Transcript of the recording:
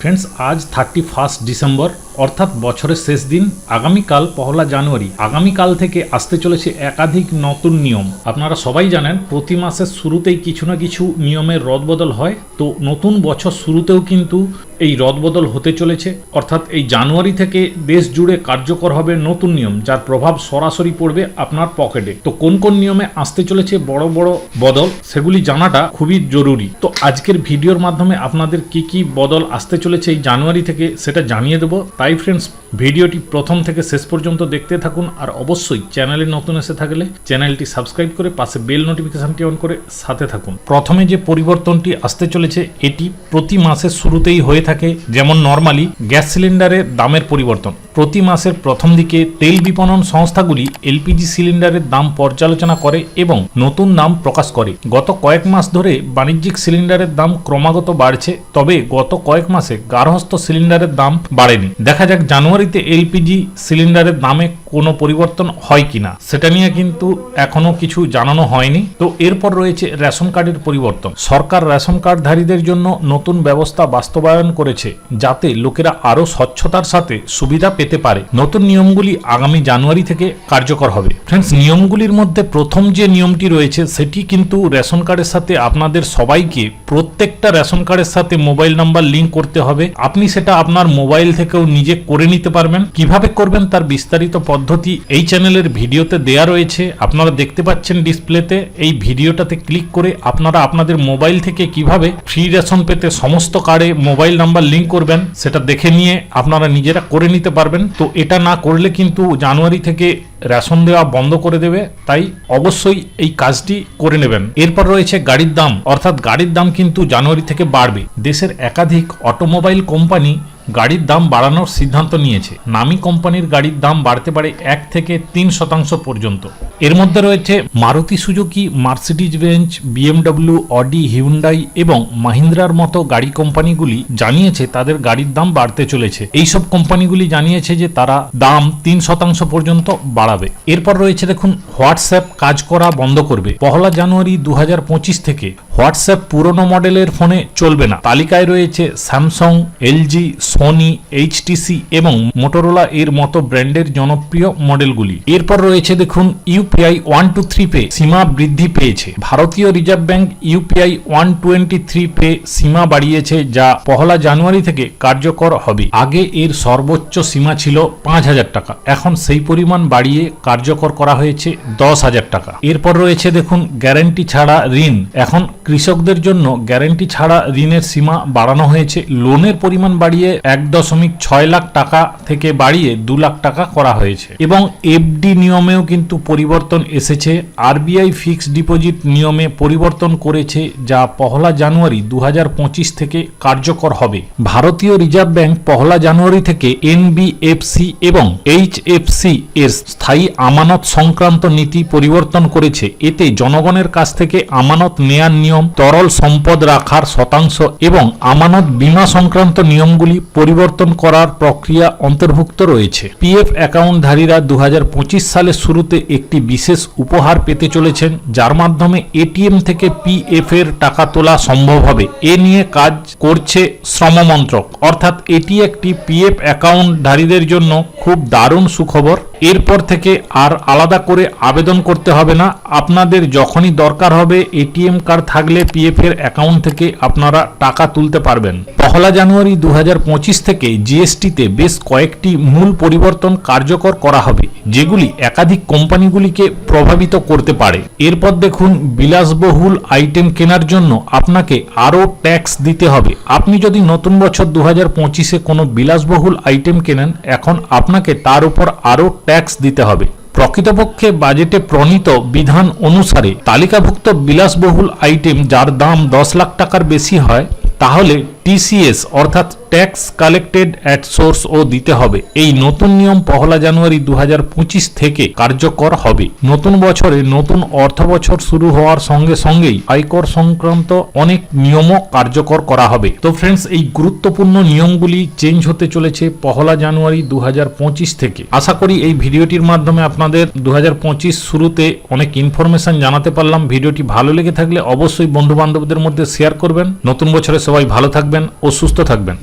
Friends आज thirty first दिसंबर অর্থাৎ বছরের শেষ দিন, আগামীকাল পহলা জানুয়ারি। আগামীকাল থেকে আসতে চলেছে একাধিক নতুন নিয়ম। আপনারা সবাই জানেন, প্রতি মাসের শুরুতেই কিছু না কিছু নিয়মের রদবদল হয়। তো নতুন বছর শুরুতেও কিন্তু এই রদবদল হতে চলেছে। অর্থাৎ এই জানুয়ারি থেকে দেশ জুড়ে কার্যকর হবে নতুন নিয়ম, যার প্রভাব সরাসরি পড়বে আপনার পকেটে। তো কোন কোন নিয়মে আসতে চলেছে বড় বড় বদল, সেগুলি জানাটা খুবই জরুরি। তো আজকের ভিডিওর মাধ্যমে আপনাদের কি কি বদল আসতে চলেছে এই জানুয়ারি থেকে, সেটা জানিয়ে দেবো। তাই ফ্রেন্ডস ভিডিওটি প্রথম থেকে শেষ পর্যন্ত দেখতে থাকুন আর অবশ্যই চ্যানেলে নতুন এসে থাকলে চ্যানেলটি সাবস্ক্রাইব করে পাশে বেল নোটিফিকেশনটি অন করে সাথে থাকুন। প্রথমে যে পরিবর্তনটি আসতে চলেছে, এটি প্রতি মাসের শুরুতেই হয়ে থাকে যেমন নর্মালি গ্যাস সিলিন্ডারের দামের পরিবর্তন। প্রতি মাসের প্রথম দিকে তেল বিপণন সংস্থাগুলি এলপিজি সিলিন্ডারের দাম পর্যালোচনা করে এবং নতুন দাম প্রকাশ করে। গত কয়েক মাস ধরে বাণিজ্যিক সিলিন্ডারের দাম ক্রমাগত বাড়ছে, তবে গত কয়েক মাসে গার্হস্থ সিলিন্ডারের দাম বাড়েনি। দেখা যাক জানুয়ারিতে এলপিজি সিলিন্ডারের দামে কোনো পরিবর্তন হয় কিনা, সেটা নিয়ে কিন্তু এখনও কিছু জানানো হয়নি। তো এরপর রয়েছে রেশন কার্ডের পরিবর্তন। সরকার রেশন কার্ডধারীদের জন্য নতুন ব্যবস্থা বাস্তবায়ন করেছে, যাতে লোকেরা আরও স্বচ্ছতার সাথে সুবিধা পেতে পারে। নতুন নিয়মগুলি আগামী জানুয়ারি থেকে কার্যকর হবে। ফ্রেন্ডস, নিয়মগুলির মধ্যে প্রথম যে নিয়মটি রয়েছে, সেটি কিন্তু রেশন কার্ডের সাথে আপনাদের সবাইকে প্রত্যেকটা রেশন কার্ডের সাথে মোবাইল নাম্বার লিঙ্ক করতে হবে। আপনি সেটা আপনার মোবাইল থেকেও নিজে করে নিতে পারবেন। কীভাবে করবেন তার বিস্তারিত পদ্ধতি এই চ্যানেলের ভিডিওতে দেয়া রয়েছে। আপনারা দেখতে পাচ্ছেন ডিসপ্লেতে এই ভিডিওটাতে ক্লিক করে আপনারা আপনাদের মোবাইল থেকে কীভাবে ফ্রি রেশন পেতে সমস্ত কার্ডে মোবাইল নাম্বার লিঙ্ক করবেন, সেটা দেখে নিয়ে আপনারা নিজেরা করে নিতে পারবেন। তো এটা না করলে কিন্তু জানুয়ারি থেকে রেশন দেওয়া বন্ধ করে দেবে, তাই অবশ্যই এই কাজটি করে নেবেন। এরপর রয়েছে গাড়ির দাম। অর্থাৎ গাড়ির দাম কিন্তু জানুয়ারি থেকে বাড়বে। দেশের একাধিক অটোমোবাইল কোম্পানি গাড়ির দাম বাড়ানোর সিদ্ধান্ত নিয়েছে। নামি কোম্পানির গাড়ির দাম বাড়তে পারে এক থেকে তিন শতাংশ পর্যন্ত। এর মধ্যে রয়েছে Maruti Suzuki, Mercedes Benz BMW, Audi, Hyundai এবং মাহিন্দ্রার মতো গাড়ি কোম্পানিগুলি জানিয়েছে তাদের গাড়ির দাম বাড়তে চলেছে। এইসব কোম্পানিগুলি জানিয়েছে যে তারা দাম তিন শতাংশ পর্যন্ত বাড়াবে। এরপর রয়েছে দেখুন, হোয়াটসঅ্যাপ কাজ করা বন্ধ করবে। পহলা জানুয়ারি দু হাজার পঁচিশ থেকে হোয়াটসঅ্যাপ পুরনো মডেলের ফোনে চলবে না। তালিকায় রয়েছে স্যামসং, এলজি, সোনি, এইচটিসি এবং মোটোরোলা এর মতো ব্র্যান্ডের জনপ্রিয় মডেলগুলি। এরপর রয়েছে দেখুন UPI one two three pay সীমা বৃদ্ধি পেয়েছে। ভারতীয় reserve bank UPI one twenty three pay সীমা বাড়িয়েছে যা পহলা জানুয়ারি থেকে কার্যকর হবে। আগে এর সর্বোচ্চ সীমা ছিল পাঁচ হাজার টাকা। এখন সেই পরিমাণ বাড়িয়ে কার্যকর করা হয়েছে দশ হাজার টাকা। এরপর রয়েছে দেখুন গ্যারান্টি ছাড়া ঋণ। এখন কৃষকদের জন্য গ্যারান্টি ছাড়া ঋণের সীমা বাড়ানো হয়েছে। লোনের পরিমাণ বাড়িয়ে এক দশমিক ছয় লাখ টাকা থেকে বাড়িয়ে দু লাখ টাকা করা হয়েছে। এবং এফডি নিয়মেও কিন্তু পরিবর্তন এসেছে। আরবিআই ফিক্সড ডিপোজিট নিয়মে পরিবর্তন করেছে, যা পহলা জানুয়ারি দু হাজার পঁচিশ থেকে কার্যকর হবে। ভারতীয় রিজার্ভ ব্যাংক পহলা জানুয়ারি থেকে এনবিএফসি এবং এইচএফসি এর স্থায়ী আমানত সংক্রান্ত নীতি পরিবর্তন করেছে। এতে জনগণের কাছ থেকে আমানত নেয়ার নিয়ম তরল সম্পদ রাখার শতাংশ এবং আমানত বীমা সংক্রান্ত নিয়মগুলি পরিবর্তন করার প্রক্রিয়া অন্তর্ভুক্ত রয়েছে। পিএফ অ্যাকাউন্টধারীরা দু সালের শুরুতে একটি বিশেষ উপহার পেতে চলেছেন, যার মাধ্যমে এটিএম থেকে পিএফ এর টাকা তোলা সম্ভব হবে। এ নিয়ে কাজ করছে শ্রম মন্ত্রক অর্থাৎ এটি একটি পিএফ অ্যাকাউন্টধারীদের জন্য খুব দারুণ সুখবর। এরপর থেকে আর আলাদা করে আবেদন করতে হবে না। আপনাদের যখনই দরকার হবে, এটিএম কার্ড থাকলে পিএফ এর অ্যাকাউন্ট থেকে আপনারা টাকা তুলতে পারবেন। পহলা জানুয়ারি দু হাজার পঁচিশ থেকে জিএসটিতে বেশ কয়েকটি মূল পরিবর্তন কার্যকর করা হবে। যেগুলি একাধিক কোম্পানিগুলিকে প্রভাবিত করতে পারে। এরপর দেখুন, বিলাসবহুল আইটেম কেনার জন্য আপনাকে আরও ট্যাক্স দিতে হবে। আপনি যদি নতুন বছর দু হাজার পঁচিশে কোনো বিলাসবহুল আইটেম কেনেন, এখন আপনাকে তার উপর আরও ট্যাক্স দিতে হবে। প্রকৃতপক্ষে বাজেটে প্রণীত বিধান অনুসারে তালিকাভুক্ত বিলাসবহুল আইটেম যার দাম দশ লাখ টাকার বেশি হয়, তাহলে টিসিএস, অর্থাৎ ট্যাক্স কালেক্টেড অ্যাট সোর্স ও দিতে হবে। এই নতুন নিয়ম পহলা জানুয়ারি দু হাজার পঁচিশ থেকে কার্যকর হবে। নতুন বছরে নতুন অর্থ বছর শুরু হওয়ার সঙ্গে সঙ্গেই আয়কর সংক্রান্ত অনেক নিয়মও কার্যকর করা হবে। তো ফ্রেন্ডস এই গুরুত্বপূর্ণ নিয়মগুলি চেঞ্জ হতে চলেছে পহলা জানুয়ারি দু হাজার পঁচিশ থেকে। আশা করি এই ভিডিওটির মাধ্যমে আপনাদের দু হাজার পঁচিশ শুরুতে অনেক ইনফরমেশন জানাতে পারলাম। ভিডিওটি ভালো লেগে থাকলে অবশ্যই বন্ধু বান্ধবদের মধ্যে শেয়ার করবেন। নতুন বছরে সবাই ভালো থাকবেন ও সুস্থ থাকবেন।